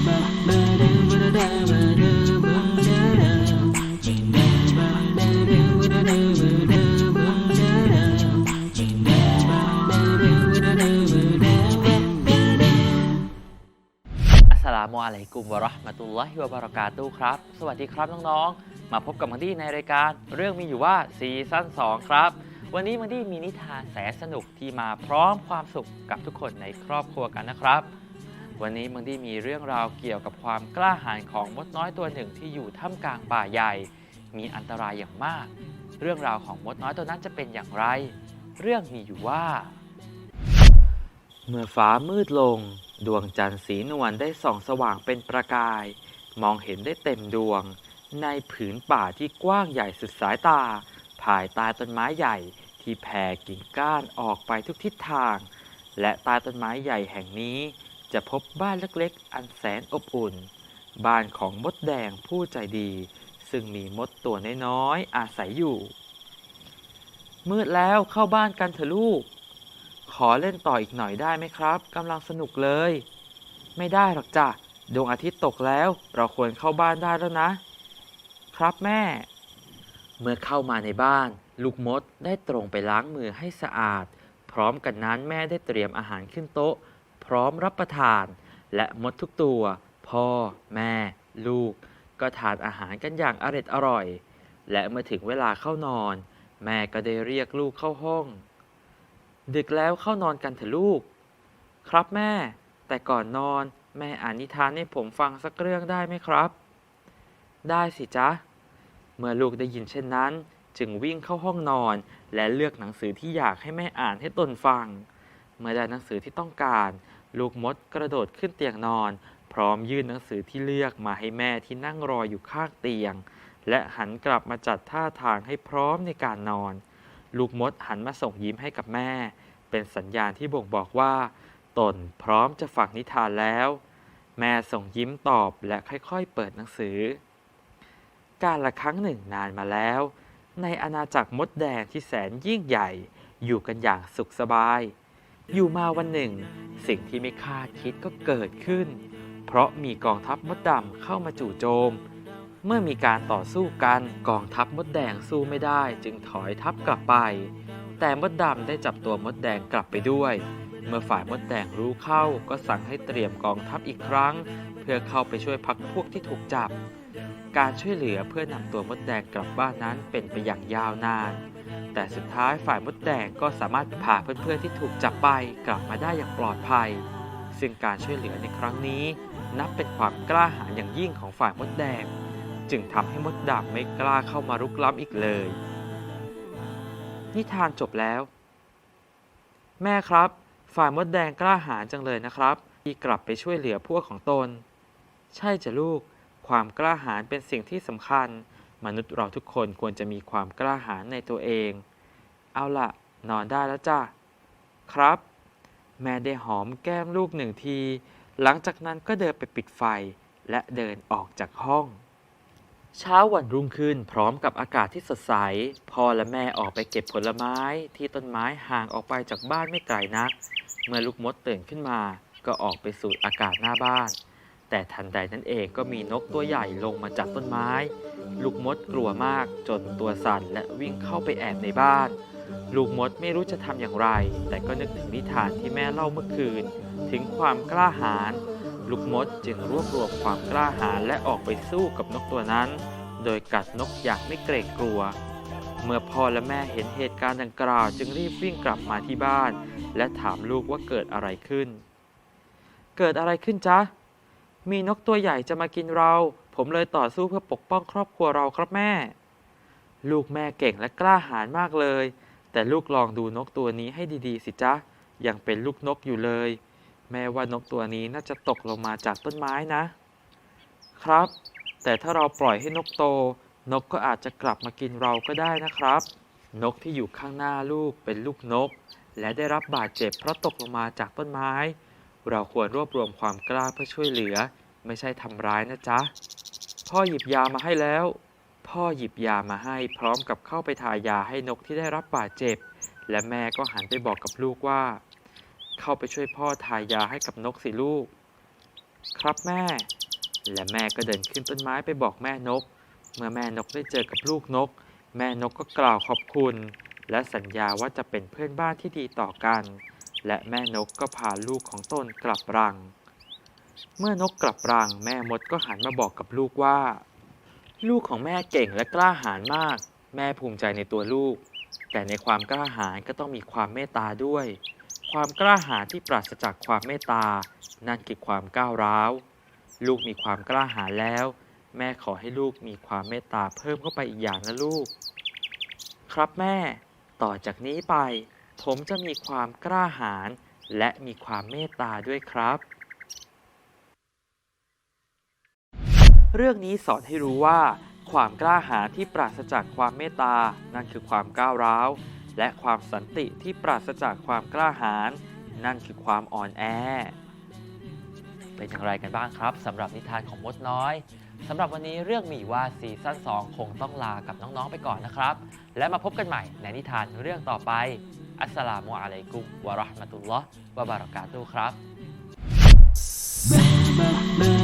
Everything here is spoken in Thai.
อัสลามุอะลัยกุมวะราะห์มะตุลลอฮิวะบารากาตุครับ สวัสดีครับน้องๆ มาพบกับมังดี้ในรายการเรื่องมีอยู่ว่าซีซั่น2ครับ วันนี้มังดี้มีนิทานแสนสนุกที่มาพร้อมความสุขกับทุกคนในครอบครัวกันนะครับ วันนี้มังดี้มีเรื่องราวเกี่ยวกับความกล้าหาญของมดน้อยตัวหนึ่งที่อยู่ท่ามกลางป่าใหญ่ มีอันตรายอย่างมาก เรื่องราวของมดน้อยตัวนั้นจะเป็นอย่างไร เรื่องมีอยู่ว่า เมื่อฟ้ามืดลง ดวงจันทร์สีนวลได้ส่องสว่างเป็นประกาย มองเห็นได้เต็มดวง ในผืนป่าที่กว้างใหญ่สุดสายตา ภายใต้ต้นไม้ใหญ่ที่แผ่กิ่งก้านออกไปทุกทิศทาง และใต้ต้นไม้ใหญ่แห่งนี้ จะพบบ้านเล็กๆ อันแสนอบอุ่น บ้านของมดแดงผู้ใจดี ซึ่งมีมดตัวน้อยๆอาศัยอยู่ มืดแล้วเข้าบ้านกันเถอะลูก ขอเล่นต่ออีกหน่อยได้ไหมครับกำลังสนุกเลย ไม่ได้หรอกจ้ะดวงอาทิตย์ตกแล้วเราควรเข้าบ้านได้แล้วนะ ครับแม่ เมื่อเข้ามาในบ้าน ลูกมดได้ตรงไปล้างมือให้สะอาด พร้อมกันนั้นแม่ได้เตรียมอาหารขึ้นโต๊ะ พร้อมรับประทาน และมดทุกตัว พ่อ แม่ ลูก ก็ทานอาหารกันอย่างอร็ดอร่อย และเมื่อถึงเวลาเข้านอน แม่ก็ได้เรียกลูกเข้าห้อง ดึกแล้วเข้านอนกันเถอะลูก ครับแม่ แต่ก่อนนอนแม่อ่านนิทานให้ผมฟังสักเรื่องได้ไหมครับ ได้สิจ๊ะ เมื่อลูกได้ยินเช่นนั้น จึงวิ่งเข้าห้องนอน และเลือกหนังสือที่อยากให้แม่อ่านให้ตนฟัง เมื่อได้หนังสือที่ต้องการ ลูกมดกระโดดขึ้นเตียงนอน พร้อมยื่นหนังสือที่เลือกมาให้แม่ที่นั่งรออยู่ข้างเตียง และหันกลับมาจัดท่าทางให้พร้อมในการนอน ลูกมดหันมาส่งยิ้มให้กับแม่ เป็นสัญญาณที่บ่งบอกว่า ตนพร้อมจะฝากนิทานแล้ว แม่ส่งยิ้มตอบและค่อยๆ เปิดหนังสือ การละครั้งหนึ่งนานมาแล้ว ในอาณาจักรมดแดงที่แสนยิ่งใหญ่ อยู่กันอย่างสุขสบาย อยู่มาวันหนึ่ง สิ่งที่ไม่คาดคิดก็เกิดขึ้น เพราะมีกองทัพมดดำเข้ามาจู่โจม เมื่อมีการต่อสู้กันกองทัพมดแดงสู้ไม่ได้ จึงถอยทัพกลับไป แต่มดดำได้จับตัวมดแดงกลับไปด้วย เมื่อฝ่ายมดแดงรู้เข้าก็สั่งให้เตรียมกองทัพอีกครั้ง เพื่อเข้าไปช่วยพักพวกที่ถูกจับ การช่วยเหลือเพื่อนำตัวมดแดงกลับบ้านนั้นเป็นไปอย่างยาวนาน แต่สุดท้ายฝ่ายมดแดงก็สามารถพาเพื่อนๆที่ถูกจับไปกลับมาได้อย่างปลอดภัย ซึ่งการช่วยเหลือในครั้งนี้ นับเป็นความกล้าหาญอย่างยิ่งของฝ่ายมดแดง จึงทำให้มดดำไม่กล้าเข้ามารุกล้ำอีกเลย นิทานจบแล้ว แม่ครับ ฝ่ายมดแดงกล้าหาญจังเลยนะครับ ที่กลับไปช่วยเหลือพวกของตน ใช่จ้ะลูก ความกล้าหาญเป็นสิ่งที่สำคัญ มนุษย์เราทุกคนควรจะมีความกล้าหาญในตัวเอง เอาละนอนได้แล้วจ้ะ ครับ แม่ได้หอมแก้มลูกหนึ่งที หลังจากนั้นก็เดินไปปิดไฟและเดินออกจากห้อง เช้าวันรุ่งขึ้นพร้อมกับอากาศที่สดใส พ่อและแม่ออกไปเก็บผลไม้ที่ต้นไม้ห่างออกไปจากบ้านไม่ไกลนัก เมื่อลูกมดตื่นขึ้นมา ก็ออกไปสูดอากาศหน้าบ้าน แต่ทันใดนั้นเองก็มีนกตัวใหญ่ลงมาจากต้นไม้ ลูกมดกลัวมากจนตัวสั่นและวิ่งเข้าไปแอบในบ้าน ลูกมดไม่รู้จะทำอย่างไร แต่ก็นึกถึงนิทานที่แม่เล่าเมื่อคืน ถึงความกล้าหาญลูกมดจึงรวบรวมความกล้าหาญและออกไปสู้กับนกตัวนั้น โดยกัดนกอย่างไม่เกรงกลัว เมื่อพ่อและแม่เห็นเหตุการณ์ดังกล่าว จึงรีบวิ่งกลับมาที่บ้าน และถามลูกว่าเกิดอะไรขึ้น เกิดอะไรขึ้นจ๊ะ มีนกตัวใหญ่จะมากินเรา ผมเลยต่อสู้เพื่อปกป้องครอบครัวเราครับแม่ ลูกแม่เก่งและกล้าหาญมากเลย แต่ลูกลองดูนกตัวนี้ให้ดีๆ สิจ๊ะ ยังเป็นลูกนกอยู่เลย แม่ว่านกตัวนี้น่าจะตกลงมาจากต้นไม้นะ ครับ แต่ถ้าเราปล่อยให้นกโต นกก็อาจจะกลับมากินเราก็ได้นะครับ นกที่อยู่ข้างหน้าลูกเป็นลูกนก และได้รับบาดเจ็บเพราะตกลงมาจากต้นไม้เราควรรวบรวมความกล้าเพื่อช่วยเหลือ ไม่ใช่ทำร้ายนะจ๊ะ พ่อหยิบยามาให้แล้ว พ่อหยิบยามาให้พร้อมกับเข้าไปทายาให้นกที่ได้รับบาดเจ็บ และแม่ก็หันไปบอกกับลูกว่า เข้าไปช่วยพ่อทายาให้กับนกสิลูก ครับแม่ และแม่ก็เดินขึ้นต้นไม้ไปบอกแม่นก เมื่อแม่นกได้เจอกับลูกนก แม่นกก็กล่าวขอบคุณ และสัญญาว่าจะเป็นเพื่อนบ้านที่ดีต่อกัน และแม่นกก็พาลูกของตนกลับรัง เมื่อนกกลับรังแม่มดก็หันมาบอกกับลูกว่า ลูกของแม่เก่งและกล้าหาญมาก แม่ภูมิใจในตัวลูก แต่ในความกล้าหาญก็ต้องมีความเมตตาด้วย ความกล้าหาญที่ปราศจากความเมตตา นั่นคือความก้าวร้าว ลูกมีความกล้าหาญแล้ว แม่ขอให้ลูกมีความเมตตาเพิ่มเข้าไปอีกอย่างนะลูก ครับแม่ ต่อจากนี้ไป ผมจะมีความกล้าหาญและมีความเมตตาด้วยครับ เรื่องนี้สอนให้รู้ว่า ความกล้าหาญที่ปราศจากความเมตตา นั่นคือความก้าวร้าว และความสันติที่ปราศจากความกล้าหาญนั่นคือความอ่อนแอ เป็นอย่างไรกันบ้างครับสำหรับนิทานของมดน้อยสำหรับวันนี้เรื่องหมีว่าซีซั่น2 คงต้องลากับน้องๆไปก่อนนะครับ และมาพบกันใหม่ในนิทานเรื่องต่อไป อัสสลามุอะลัยกุมวะราะห์มะตุลลอฮ์วะบารากาตุครับ